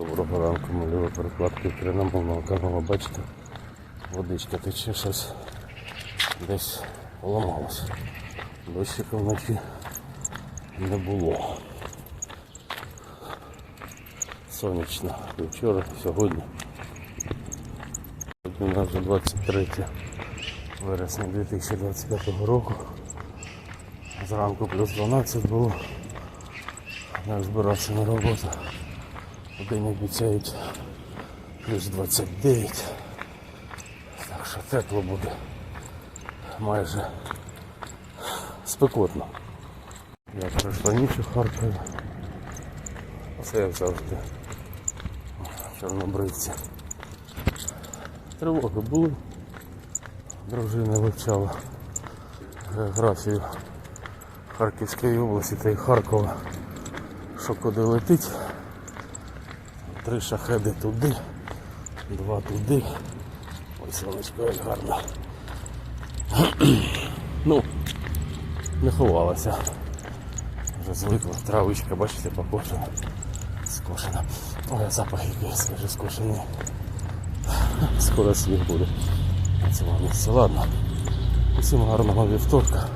Доброго ранку, малюю перекладки україномовного каналу. Бачите, водичка тече щось десь поламалося. Дощика вночі не було. Сонячно. І вчора, і сьогодні. Сьогодні у нас вже 23 вересня 2025 року. Зранку плюс 12 було. Я збирався на роботу. День обіцяють плюс 29. Так що тепло буде майже спекотно. Я пройшла ніч у Харкові. Все як завжди. Чорнобривці. Тривоги були. Дружина вивчала географію Харківської області та й Харкова, що куди летить. Три шахеди туди, два туди. Ой, сонечко як гарно. ну, не ховалася. Вже звикла. Травичка, бачите, покошена. Скошена. Ой, запах який, скажи, скошений. Скоро сніг буде. Цьому місці. Ладно. Усім гарного вівторка.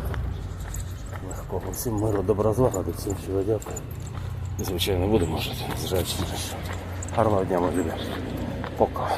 Легкого. Всім миру, добра злагоди, всім щиро дякую. Звичайно, будемо жити, незважаючи що. Гарного дня, мої. Пока.